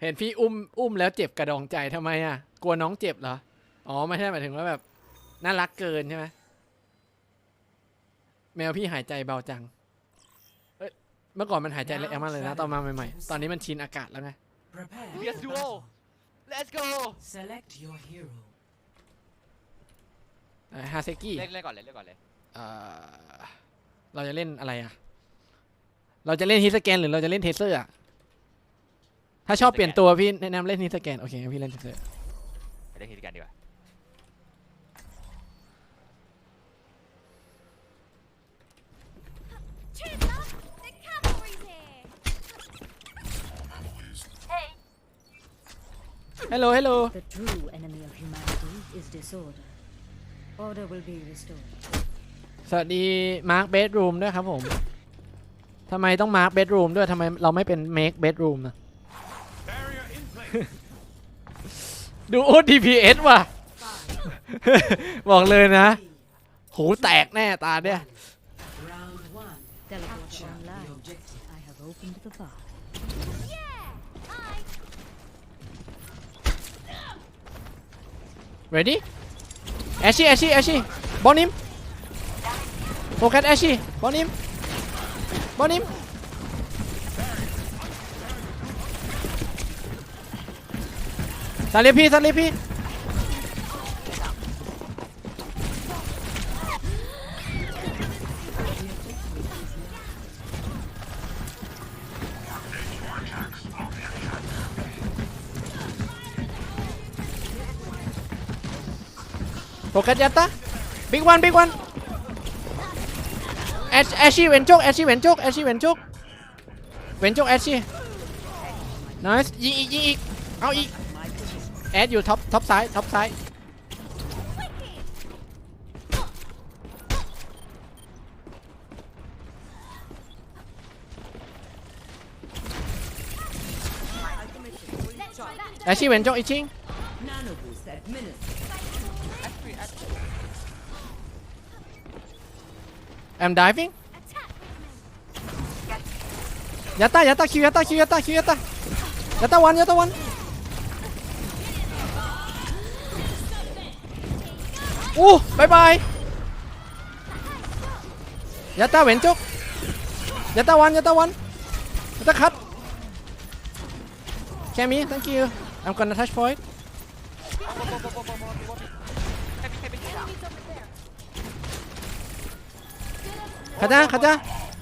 เห็นพี่อุ้มอุ้มแล้วเจ็บกระดองใจทำไมอะ กลัวน้องเจ็บเหรอ อ๋อไม่ใช่หมายถึงว่าแบบน่ารักเกินใช่ไหมแมวพี่หายใจเบาจังเอ้ยเมื่อก่อนมันหายใจแรงมากเลยนะตอนมาใหม่ๆ ตอนนี้มันชินอากาศแล้วไง Prepare Yes, for duo. battle. let's go Select your hero. ฮาเซกิเล่นเล่นก่อนเลยเล่นก่อนเลยเอ่อเราจะเล่นอะไรอะ เราจะเล่นฮิสแกนหรือเราจะเล่นเทเซอร์อะ ถ้าชอบเปลี่ยนตัวพี่แนะนำเล่นฮิสแกนโอเคงั้นพี่เล่นเทเซอร์ไปเล่นทีกันดีกว่า Chin up! The cavalry's here! Hey! ฮัลโหลฮัลโหล The true enemy of humanity is disorder. Order will be restored. สวัสดีมาร์คเบดรูมด้วยครับผมทำไมต้องมาร์คเบดรูมด้วยทำไมเราไม่เป็นเมคเบดรูมนะ ดูโอ้ DPS ว่ะ บอกเลยนะโหแตกแน่ตาเนี่ย ready เรดี้แอชี่แอชี่แอชี่บอลนิมโฟกัสแอชี่บอลนิมบอลนิม สันเลพี่สันเลพี่โฟกัสยัตตาบิ๊กวันบิ๊กวันแอชแอชชี่เวนโจกแอชชี่เวนโจกแอชชี่เวนโจกเวนโจกแอชชี่ nice ยิงอีกยิงอีกเอาอีก แอดอยู่ท็อปท็อปซ้ายท็อปซ้ายแอชชี่เวนโจกอีกชิง Nanoboost administered. I'm diving Attack! ยัตตายัตตาคิวยัตตาคิวยัตตาคิวยัตตายัตตาวันยัตตาวัน อู้บายบายยัตตาเวนจุกยัตตาวันยัตตาวันยัตตาคัดแค่มี thank you I'm gonna touch point ขัดจ้าขัดจ้า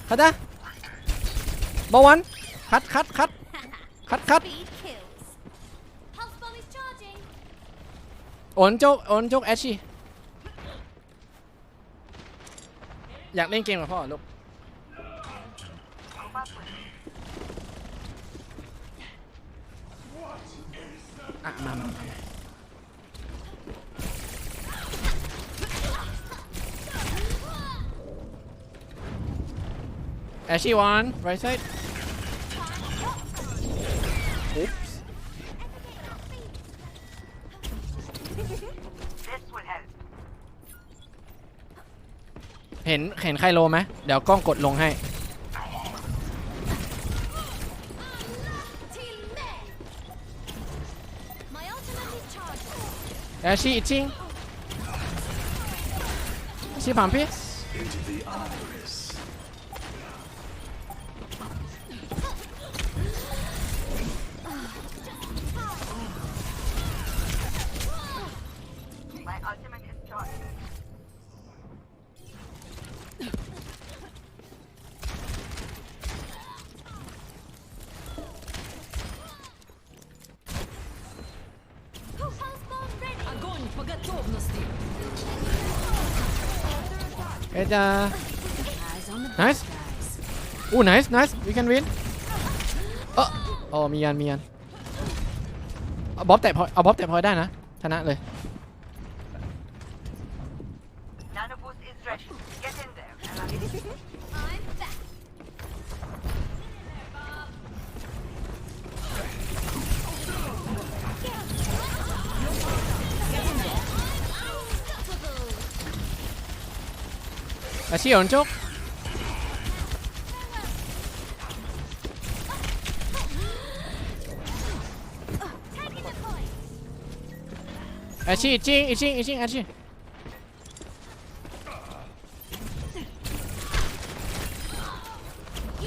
ขัดจ้าบอวันคัดคัดคัดคัดคัด Speed kills! Pulse bomb is charging! โอนโจกโอนโจกแอชชี่ อยากเล่นเกมกับพ่อเหรอลูกอะมามามาแอชชี่วัน right side Oops. ห็นเห็นไคโลไหมเดี๋ยวกล้องกดลงให้ Team men! My ultimate is charging! แอชชี่อิชิงชี่ผ่านพี่ เอจะ Eyes on the Nice. bad guys. อู้ nice nice we can win เออโอ้มียันมียันเอาบ๊อบแตะพอยเอาบ๊อบแตะพอยได้นะชนะเลย Nanoboost is ready. Get in there. I see Angel. I see it, see I see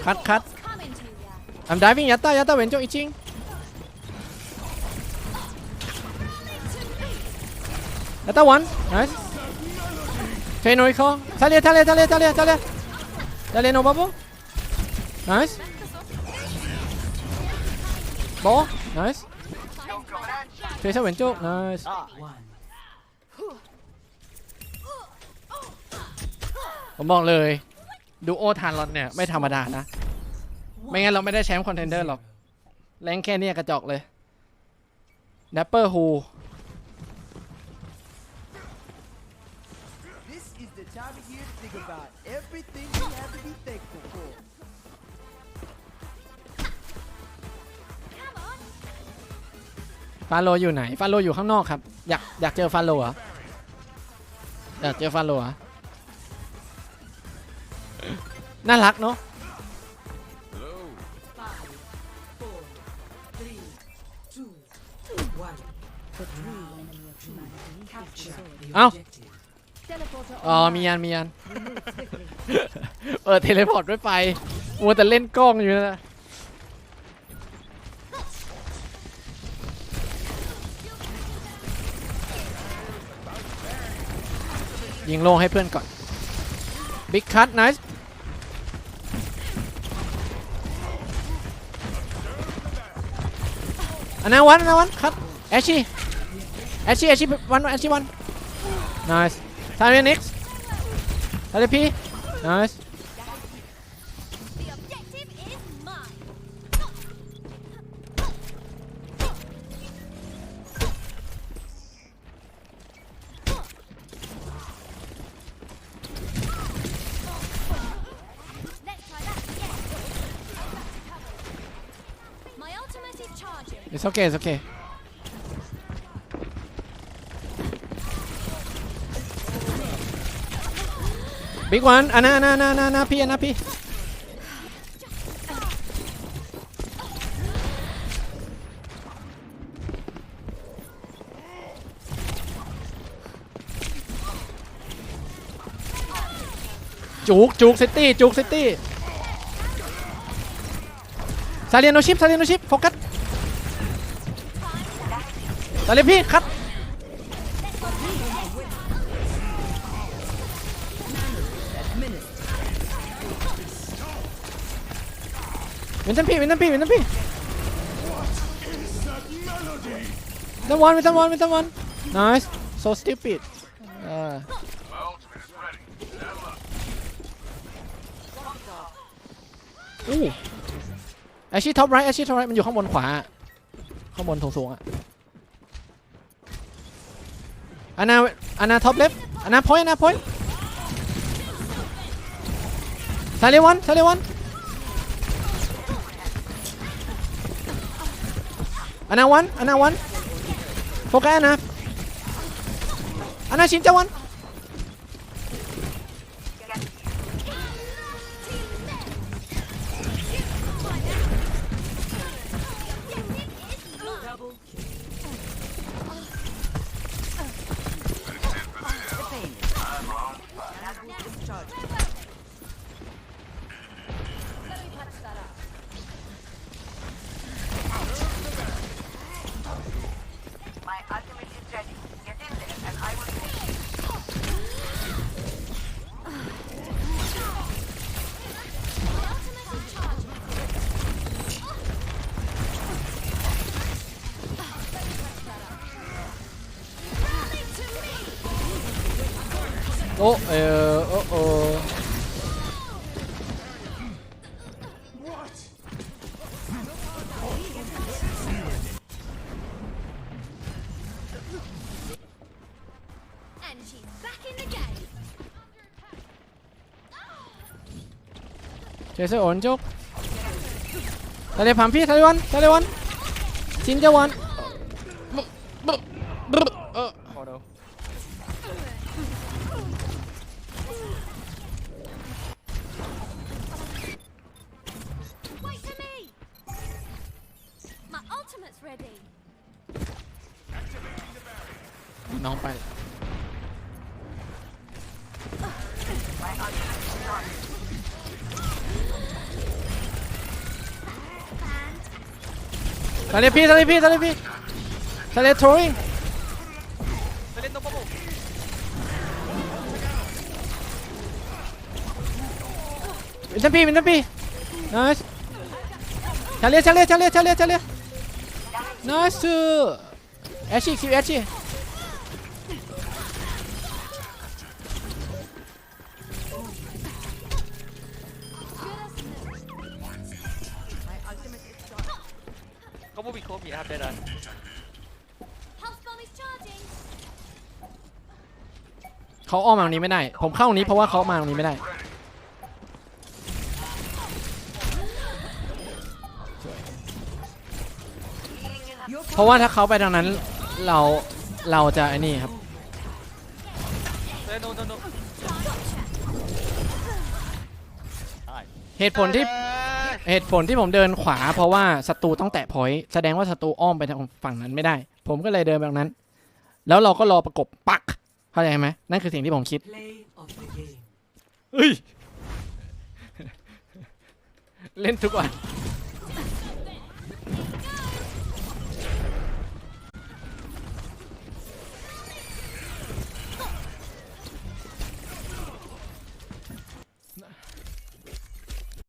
Cut, cut. I'm diving, Yata, Yata, Wenzhou, itching. Yata, one. Nice. Feno hijo. Sale, sale, sale, sale, sale. Dale, no, papo. Nice. Bo. Nice. Chase 왼 쪽. Nice. ผมบอกเลย ดูโอทานรอเนี่ย ไม่ธรรมดานะ ไม่งั้นเราไม่ได้แชมป์คอนเทนเดอร์หรอก แรงแค่นี้กระจอกเลยแนปเปอร์ฮู is the time of year to think about everything we have to be thankful for. Come on. ฟาโลอยู่ไหน ฟาโลอยู่ข้างนอกครับ อยากอยากเจอฟาโลเหรออยากเจอฟาโลเหรอน่ารักเนาะ Five, four, three, two, one. The true enemy of humanity is Capture disorder. the Ow. objective. Teleporter อ๋อ online. มียานมียาน Remove swiftly. เออเทเลพอร์ตด้วยไปมัวแต่เล่นกล้องอยู่นะยิงโลให้เพื่อนก่อนบิ๊กคัท nice อันนั้นวันอันนั้นวันคัทแอชชี่แอชชี่แอชชี่วันแอชชี่วัน nice ทา เรียนิกส์ทาเบิ๊กวันอันน่าน่าน่าน่านพี่อันน่าพี่จุกจุกซิตี้จุกซิตี้ซาเลียนโนชิปซาเลียนโนชิปโฟกัสซาเลียนพี่คัด วินตันพี่วินตันพี่วินตันพี่วินตันวันวินตันวันวินตันวัน nice so stupid อ่า อู้แอชชี่ท็อปไรท์แอชชี่ท็อปไรท์มันอยู่ข้างบนขวา ข้างบนสูงๆอะอันนาอันนาท็อปเลฟอันนาพอยอันนาพอยซาเลวันซาเลวัน Anawan, one, ana one. Foka Ana. Ana Shinta wan? โอ้เออโอ้โอ้ And she's back in the game. เจสันโอน เลียชาเลียชาเลียชาเลียชาเลีย nice แอช ชี่คิวแอชชี่ก็บูบิโคมีนะครับได้แล้ว Health bomb is charging. เขาอ้อมมาตรงนี้ไม่ได้ ผมเข้าตรงนี้เพราะว่าเขามาตรงนี้ไม่ได้ เพราะว่าถ้าเขาไปทางนั้นเราเราจะไอ้นี่ครับเฮ้ยโนโนโนเหตุผลที่ เหตุผลที่ผมเดินขวาเพราะว่าศัตรูต้องแตะพอยต์แสดงว่าศัตรูอ้อมไปทางฝั่งนั้นไม่ได้ ผมก็เลยเดินแบบนั้น แล้วเราก็รอประกบปักเข้าใจไหมนั่นคือสิ่งที่ผมคิดเฮ้ยเล่นทุกวัน